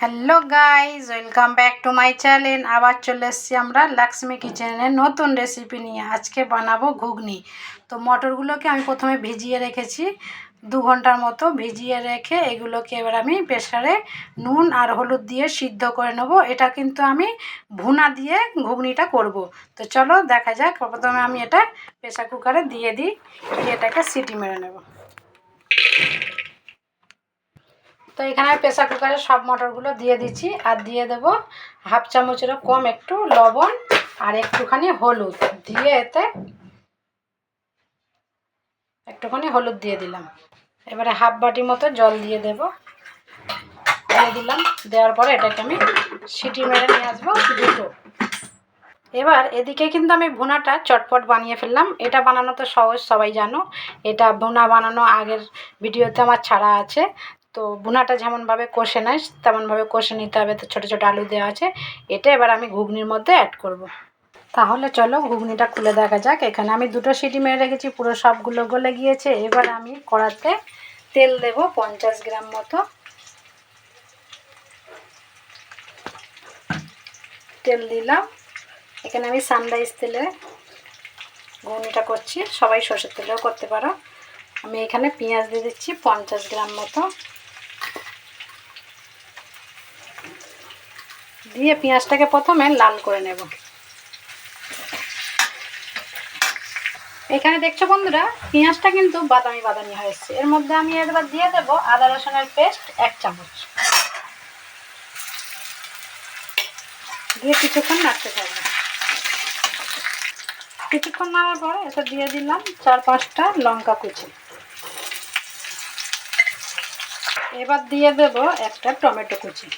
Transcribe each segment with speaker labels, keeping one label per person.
Speaker 1: Hello guys welcome back to my channel আবার চলে এসেছি আমরা লক্ষ্মী কিচেনের নতুন রেসিপি নিয়ে। আজকে বানাবো ঘুগনি। তো মটরগুলোকে আমি প্রথমে ভিজিয়ে রেখেছি। দু ঘণ্টার মতো ভিজিয়ে রেখে এগুলোকে এবার আমি প্রেশারে নুন আর হলুদ দিয়ে সিদ্ধ করে নেব। এটা কিন্তু আমি ভুনা দিয়ে ঘুগনিটা করব। তো চলো দেখা যাক। প্রথমে আমি এটা প্রেশার কুকারে দিয়ে দিই। এটাকে সিটি মেরে নেব। তো এখানে প্রেসার কুকারে সব মটরগুলো দিয়ে দিচ্ছি আর দিয়ে দেব হাফ চামচেরও কম একটু লবণ আর একটুখানি হলুদ দিয়ে এতে একটুখানি হলুদ দিয়ে দিলাম। এবারে হাফ বাটি মতো জল দিয়ে দেব। দিয়ে দিলাম। দেওয়ার পরে এটাকে আমি সিটি মেরে নিয়ে আসব দুটো। এবার এদিকে কিন্তু আমি ভুনাটা চটপট বানিয়ে ফেললাম। এটা বানানো তো সহজ, সবাই জানো। এটা ভুনা বানানো আগের ভিডিওতে আমার ছাড়া আছে। তো বোনাটা যেমনভাবে কষে নেয় তেমনভাবে কষে নিতে হবে। তো ছোটো ছোটো আলু দেওয়া আছে। এটা এবার আমি ঘুগনির মধ্যে অ্যাড করব। তাহলে চলো ঘুগনিটা খুলে দেখা যাক। এখানে আমি দুটো সিটি মেরে রেখেছি, পুরো সবগুলো গলে গিয়েছে। এবার আমি কড়াতে তেল দেব পঞ্চাশ গ্রাম মতো। তেল দিলাম। এখানে আমি সানরাইজ তেলে ঘুগনিটা করছি। সবাই সর্ষের তেলেও করতে পারো। আমি এখানে পেঁয়াজ দিয়ে দিচ্ছি পঞ্চাশ গ্রাম মতো। দিয়ে পেঁয়াজটাকে প্রথমে লাল করে নেব। এখানে দেখছ বন্ধুরা, পেঁয়াজটা কিন্তু বাদামি বাদামি হয়েছে। এর মধ্যে আমি এবার দিয়ে দেবো আদা রসুনের পেস্ট, এক চামচ। দিয়ে কিছুক্ষণ নাড়তে থাকবে। কিছুক্ষণ নাড়ার পরে এটা দিয়ে দিলাম চার পাঁচটা লঙ্কা কুচি। এবার দিয়ে দেব একটা টমেটো কুচি।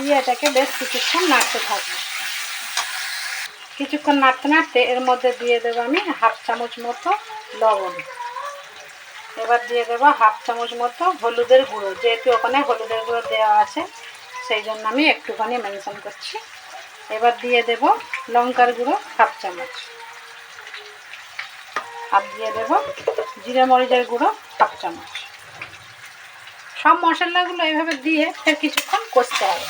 Speaker 1: দিয়ে এটাকে বেশ কিছুক্ষণ নাড়তে থাকব। কিছুক্ষণ নাড়তে নাড়তে এর মধ্যে দিয়ে দেবো আমি হাফ চামচ মতো লবণ। এবার দিয়ে দেবো হাফ চামচ মতো হলুদের গুঁড়ো, যেহেতু ওখানে হলুদের গুঁড়ো দেওয়া আছে, সেই জন্য আমি একটুখানি মেনশন করছি। এবার দিয়ে দেব লঙ্কার গুঁড়ো হাফ চামচ। আর দিয়ে দেব জিরে মরিচের গুঁড়ো হাফ চামচ। সব মশলাগুলো এইভাবে দিয়ে ফের কিছুক্ষণ কষতে হবে।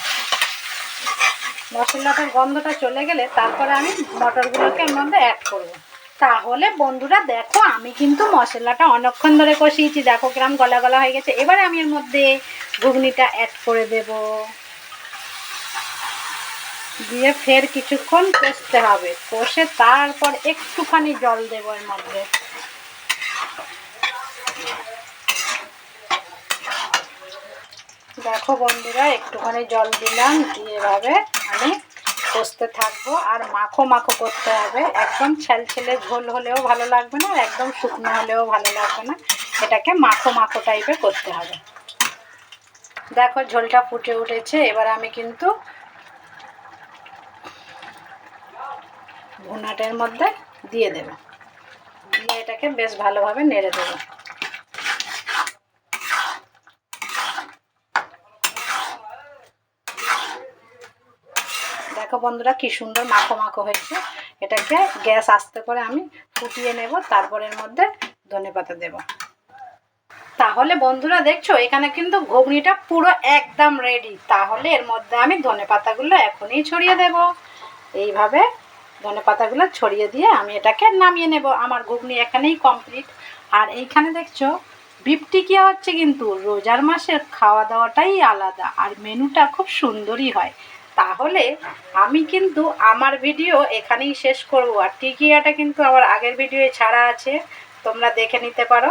Speaker 1: মশলাটার গন্ধটা চলে গেলে তারপরে আমি মটরগুলোকে এর মধ্যে অ্যাড করব। তাহলে বন্ধুরা দেখো, আমি কিন্তু মশলাটা অনেকক্ষণ ধরে কষিয়েছি। দেখো কিরম গলা গলা হয়ে গেছে। এবারে আমি এর মধ্যে ঘুগনিটা অ্যাড করে দেব। দিয়ে ফের কিছুক্ষণ কষতে হবে। কষে তারপর একটুখানি জল দেবো এর মধ্যে। দেখো বন্ধুরা, একটুখানি জল দিলাম। দিয়ে এভাবে কষতে থাকব আর মাখো মাখো করতে হবে। একদম ছেলে ঝোল হলেও ভালো লাগবে না, আর একদম শুকনো হলেও ভালো লাগবে না। এটাকে মাখো মাখো টাইপের করতে হবে। দেখো ঝোলটা ফুটে উঠেছে, এবার আমি কিন্তু ভুনাটের মধ্যে দিয়ে দেব। দিয়ে এটাকে বেশ ভালোভাবে নেড়ে দেবো। দেখো বন্ধুরা কি সুন্দর মাখো মাখো হয়েছে। এটাকে গ্যাস আস্তে করে আমি ফুটিয়ে নেব তারপরের মধ্যে ধনে পাতা দেব। তাহলে বন্ধুরা দেখছ, এখানে কিন্তু ঘুগনিটা পুরো একদম রেডি তাহলে এর মধ্যে আমি ধনে পাতাগুলো এখনই ছড়িয়ে দেব। এইভাবে ধনে পাতাগুলো ছড়িয়ে দিয়ে আমি এটাকে নামিয়ে নেব। আমার ঘুগনি এখানেই কমপ্লিট আর এইখানে দেখছ, বিপটিকিয়া হচ্ছে কিন্তু রোজার মাসের খাওয়া দাওয়াটাই আলাদা। আর মেনুটা খুব সুন্দরই হয়। তাহলে আমি কিন্তু আমার ভিডিও এখানেই শেষ করব। আর টিকিয়াটা কিন্তু আমার আগের ভিডিও ছাড়া আছে, তোমরা দেখে নিতে পারো।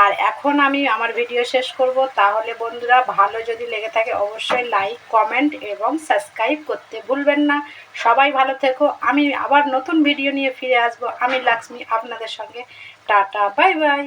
Speaker 1: আর এখন আমি আমার ভিডিও শেষ করব। তাহলে বন্ধুরা, ভালো যদি লেগে থাকে অবশ্যই লাইক কমেন্ট এবং সাবস্ক্রাইব করতে ভুলবেন না। সবাই ভালো থেকো। আমি আবার নতুন ভিডিও নিয়ে ফিরে আসব। আমি লক্ষ্মী, আপনাদের সঙ্গে। Tata bye bye